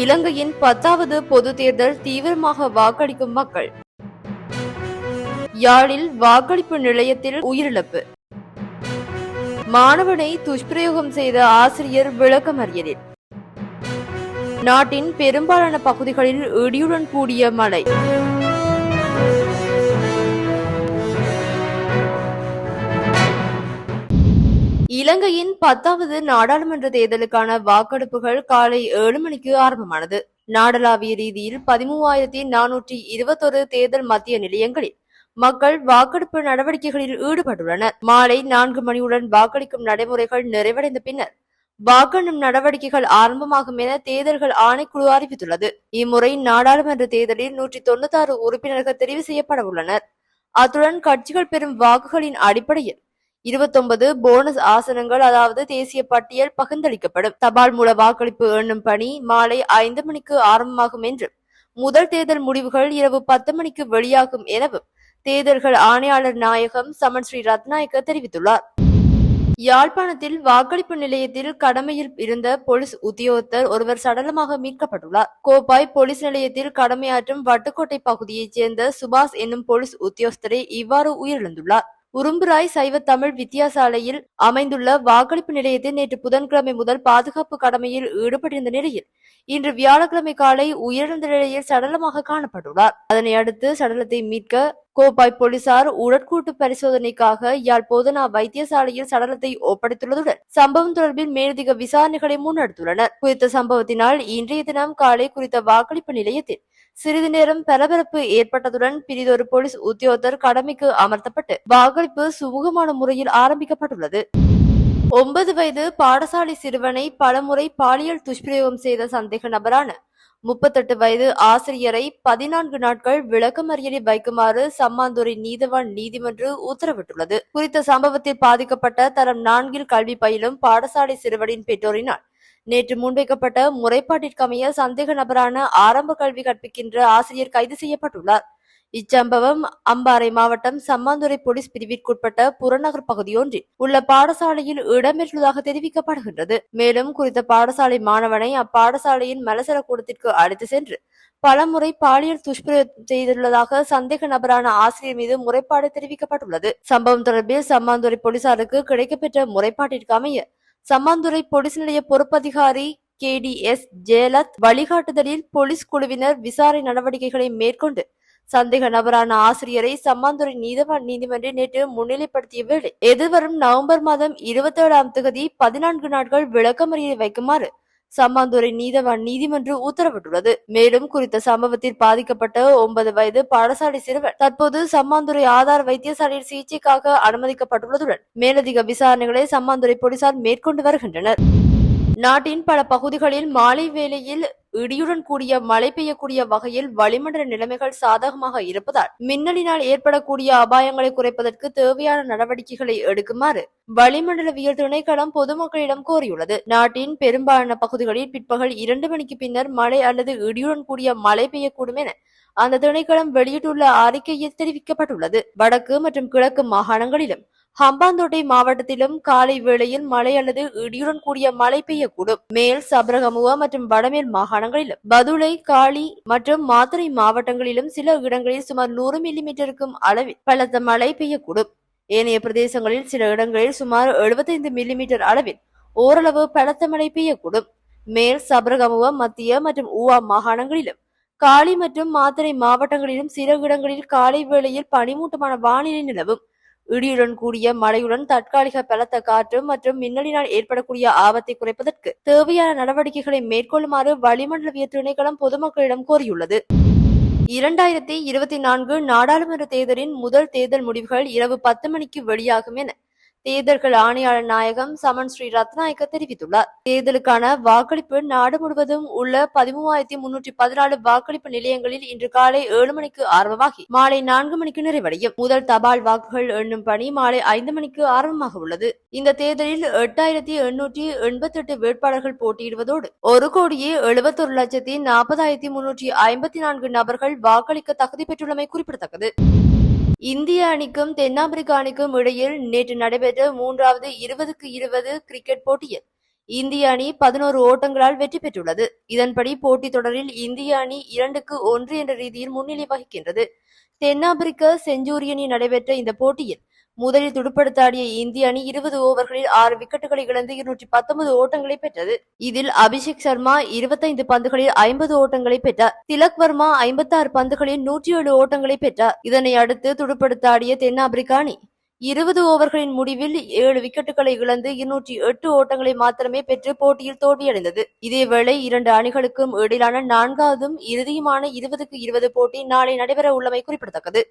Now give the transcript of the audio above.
இலங்கையின் பத்தாவது பொது தேர்தல் தீவிரமாக வாக்களிக்கும் மக்கள். யாழில் வாக்களிப்பு நிலையத்தில் உயிரிழப்பு. மாணவனை துஷ்பிரயோகம் செய்த ஆசிரியர் விளக்கமறியலில். நாட்டின் பெரும்பாலான பகுதிகளில் இடியுடன் கூடிய மழை. இலங்கையின் பத்தாவது நாடாளுமன்ற தேர்தலுக்கான வாக்கெடுப்புகள் காலை ஏழு மணிக்கு ஆரம்பமானது. நாடளாவிய ரீதியில் பதிமூவாயிரத்தி நானூற்றி இருபத்தொரு தேர்தல் மத்திய நிலையங்களில் மக்கள் வாக்கெடுப்பு நடவடிக்கைகளில் ஈடுபட்டுள்ளனர். மாலை நான்கு மணியுடன் வாக்களிக்கும் நடைமுறைகள் நிறைவடைந்த பின்னர் வாக்கெண்ணும் நடவடிக்கைகள் ஆரம்பமாகும் என தேர்தல்கள் ஆணைக்குழு அறிவித்துள்ளது. இம்முறை நாடாளுமன்ற தேர்தலில் நூற்றி தொண்ணூத்தாறு உறுப்பினர்கள் தெரிவு செய்யப்பட உள்ளனர். அத்துடன் கட்சிகள் பெறும் வாக்குகளின் அடிப்படையில் இருபத்தொன்பது போனஸ் ஆசனங்கள் அதாவது தேசிய பட்டியல் பகிர்ந்தளிக்கப்படும். தபால் மூல வாக்களிப்பு எண்ணும் பணி மாலை ஐந்து மணிக்கு ஆரம்பமாகும் என்றும் முதல் தேர்தல் முடிவுகள் இரவு பத்து மணிக்கு வெளியாகும் எனவும் தேர்தல்கள் ஆணையாளர் நாயகம் சமன் ஸ்ரீ ரத்நாயக்க தெரிவித்துள்ளார். யாழ்ப்பாணத்தில் வாக்களிப்பு நிலையத்தில் கடமையில் இருந்த போலீஸ் உத்தியோகத்தர் ஒருவர் சடலமாக மீட்கப்பட்டுள்ளார். கோப்பாய் போலீஸ் நிலையத்தில் கடமையாற்றும் வட்டுக்கோட்டை பகுதியைச் சேர்ந்த சுபாஷ் என்னும் போலீஸ் உத்தியோகஸ்தரே இவ்வாறு உயிரிழந்துள்ளார். உரும்புராய் சைவ தமிழ் வித்தியாசாலையில் அமைந்துள்ள வாக்களிப்பு நிலையத்தில் நேற்று புதன்கிழமை முதல் பாதுகாப்பு கடமையில் ஈடுபட்டிருந்த நிலையில் இன்று வியாழக்கிழமை காலை உயிரிழந்த நிலையில் சடலமாக காணப்பட்டுள்ளார். அதனை அடுத்து சடலத்தை மீட்க கோப்பாய் போலீசார் உடற்கூட்டு பரிசோதனைக்காக யாழ் போதனா வைத்தியசாலையில் சடலத்தை ஒப்படைத்துள்ளதுடன் சம்பவம் தொடர்பில் மேலதிக விசாரணைகளை முன்னெடுத்துள்ளனர். குறித்த சம்பவத்தினால் இன்றைய தினம் காலை குறித்த வாக்களிப்பு நிலையத்தில் சிறிது நேரம் பரபரப்பு ஏற்பட்டதுடன் பிரிதொரு போலீஸ் உத்தியோகத்தர் கடமைக்கு அமர்த்தப்பட்டு வாக்களிப்பு சுமூகமான முறையில் ஆரம்பிக்கப்பட்டுள்ளது. ஒன்பது வயது பாடசாலை சிறுவனை பலமுறை பாலியல் துஷ்பிரயோகம் செய்த சந்தேக நபரான முப்பத்தெட்டு வயது ஆசிரியரை பதினான்கு நாட்கள் விளக்கமறியலில் வைக்குமாறு சம்மாந்துறை நீதவான் நீதிமன்று உத்தரவிட்டுள்ளது. குறித்த சம்பவத்தில் பாதிக்கப்பட்ட தரம் நான்கில் கல்வி பயிலும் பாடசாலை சிறுவனின் பெற்றோரினால் நேற்று முன்வைக்கப்பட்ட முறைப்பாட்டிற்கமைய சந்தேக நபரான ஆரம்ப கல்வி கற்பிக்கின்ற ஆசிரியர் கைது செய்யப்பட்டுள்ளார். இச்சம்பவம் அம்பாறை மாவட்டம் சம்மாந்துறை போலீஸ் பிரிவிற்குட்பட்ட புறநகர் பகுதியொன்றில் உள்ள பாடசாலையில் இடம்பெற்றுள்ளதாக தெரிவிக்கப்படுகின்றது. மேலும் குறித்த பாடசாலை மாணவனை அப்பாடசாலையின் மலசர கூடத்திற்கு அழைத்து சென்று பலமுறை பாலியல் துஷ்பிரயோகம் செய்துள்ளதாக சந்தேக நபரான ஆசிரியர் மீது முறைப்பாடு தெரிவிக்கப்பட்டுள்ளது. சம்பவம் தொடர்பில் சம்மாந்துறை போலீசாருக்கு கிடைக்கப்பெற்ற முறைப்பாட்டிற்கு அமைய சம்மாந்துறை போலீஸ் நிலைய பொறுப்பதிகாரி கே டி எஸ் ஜெயலத் வழிகாட்டுதலில் போலீஸ் குழுவினர் விசாரணை நடவடிக்கைகளை மேற்கொண்டு சந்தேக நபரான ஆசிரியரை சம்மாந்துறை நீதவான் நீதிமன்றில் நேற்று முன்னிலைப்படுத்திய வேளை எதிர்வரும் நவம்பர் மாதம் இருபத்தி ஏழாம் தேதி பதினான்கு நாட்கள் விளக்கமறியல் வைக்குமாறு சம்மாந்துறை நீதவான் நீதிமன்றம் உத்தரவிட்டுள்ளது. மேலும் குறித்த சம்பவத்தில் பாதிக்கப்பட்ட ஒன்பது வயது பாடசாலை சிறுவன் தற்போது சம்மாந்துறை ஆதார் வைத்தியசாலையில் சிகிச்சைக்காக அனுமதிக்கப்பட்டுள்ளதுடன் மேலதிக விசாரணைகளை சம்மாந்துறை போலீசார் மேற்கொண்டு வருகின்றனர். நாட்டின் பல பகுதிகளில் மாலை வேளையில் இடியுடன் கூடிய மழை பெய்யக்கூடிய வகையில் வளிமண்டல நிலைமைகள் சாதகமாக இருப்பதால் மின்னலினால் ஏற்படக்கூடிய அபாயங்களை குறைப்பதற்கு தேவையான நடவடிக்கைகளை எடுக்குமாறு வளிமண்டலவியல் திணைக்களம் பொதுமக்களிடம் கோரியுள்ளது. நாட்டின் பெரும்பாலான பகுதிகளில் பிற்பகல் இரண்டு மணிக்கு பின்னர் மழை அல்லது இடியுடன் கூடிய மழை பெய்யக்கூடும் என அந்த திணைக்களம் வெளியிட்டுள்ள அறிக்கையில் தெரிவிக்கப்பட்டுள்ளது. வடக்கு மற்றும் கிழக்கு மாகாணங்களிலும் ஹம்பாந்தோட்டை மாவட்டத்திலும் காலை வேளையில் மழை அல்லது இடியுடன் கூடிய மழை பெய்யக்கூடும். மேல் சபரகமுவ மற்றும் வடமேல் மாகாணங்களிலும் பதுளை காளி மற்றும் மாத்தறை மாவட்டங்களிலும் சில இடங்களில் சுமார் நூறு மில்லிமீட்டருக்கும் அளவில் பலத்த மழை பெய்யக்கூடும். ஏனைய பிரதேசங்களில் சில இடங்களில் சுமார் எழுபத்தைந்து மில்லிமீட்டர் அளவில் ஓரளவு பலத்த மழை பெய்யக்கூடும். மேல் சபரகமுவ மத்திய மற்றும் ஊவா மாகாணங்களிலும் காளி மற்றும் மாத்தறை மாவட்டங்களிலும் சில இடங்களில் காலை வேளையில் பனிமூட்டமான வானிலை நிலவும். இடியுடன் கூடிய மழையுடன் தற்காலிக பலத்த காற்று மற்றும் மின்னலினால் ஏற்படக்கூடிய ஆபத்தை குறைப்பதற்கு தேவையான நடவடிக்கைகளை மேற்கொள்ளுமாறு வளிமண்டலவிய திணைக்களம் பொதுமக்களிடம் கோரியுள்ளது. இரண்டாயிரத்தி இருபத்தி நான்கு நாடாளுமன்ற தேர்தலின் முதல் தேர்தல் முடிவுகள் இரவு பத்து மணிக்கு வெளியாகும் என தேர்தல்கள் ஆணையாளர் நாயகம் சமன் ஸ்ரீ ரத்நாயக்க தெரிவித்துள்ளார். தேர்தலுக்கான வாக்களிப்பு நாடு முழுவதும் உள்ள பதிமூவாயிரத்தி முன்னூற்றி பதினாலு வாக்களிப்பு நிலையங்களில் இன்று காலை ஏழு மணிக்கு ஆரம்பமாகி மாலை நான்கு மணிக்கு நிறைவடையும். முதல் தபால் வாக்குகள் எண்ணும் பணி மாலை ஐந்து மணிக்கு ஆரம்பமாக உள்ளது. இந்த தேர்தலில் எட்டாயிரத்தி எண்ணூற்றி எண்பத்தி எட்டு வேட்பாளர்கள் போட்டியிடுவதோடு ஒரு கோடியே எழுபத்தொரு லட்சத்தி நாற்பதாயிரத்தி முன்னூற்றி ஐம்பத்தி நான்கு நபர்கள் வாக்களிக்க தகுதி பெற்றுள்ளமை குறிப்பிடத்தக்கது. இந்திய அணிக்கும் தென்னாப்பிரிக்க அணிக்கும் இடையில் நேற்று நடைபெற்ற மூன்றாவது இருபதுக்கு இருபது கிரிக்கெட் போட்டியில் இந்திய அணி பதினோரு ஓட்டங்களால் வெற்றி பெற்றுள்ளது. இதன்படி போட்டித் தொடரில் இந்திய அணி இரண்டுக்கு ஒன்று என்ற ரீதியில் முன்னிலை வகிக்கின்றது. தென்னாப்பிரிக்க செஞ்சுரியனில் நடைபெற்ற இந்த போட்டியில் முதலில் துடுப்படுத்தாடிய இந்திய அணி இருபது ஓவர்களில் ஆறு விக்கெட்டுகளை இழந்து இருநூற்றி பத்தொன்பது ஓட்டங்களை பெற்றது. இதில் அபிஷேக் சர்மா இருபத்தைந்து பந்துகளில் ஐம்பது ஓட்டங்களை பெற்றார். திலக் வர்மா ஐம்பத்தாறு பந்துகளில் நூற்றி ஏழு ஓட்டங்களை பெற்றார். இதனை அடுத்து துடுப்படுத்தாடிய தென்னாப்பிரிக்க அணி இருபது ஓவர்களின் முடிவில் ஏழு விக்கெட்டுகளை இழந்து இருநூற்றி எட்டு ஓட்டங்களை மாத்திரமே பெற்று போட்டியில் தோல்வியடைந்தது. இதேவேளை இரண்டு அணிகளுக்கும் இடையிலான நான்காவதும் இறுதியுமான இருபதுக்கு இருபது போட்டி நாளை நடைபெற உள்ளமை குறிப்பிடத்தக்கது.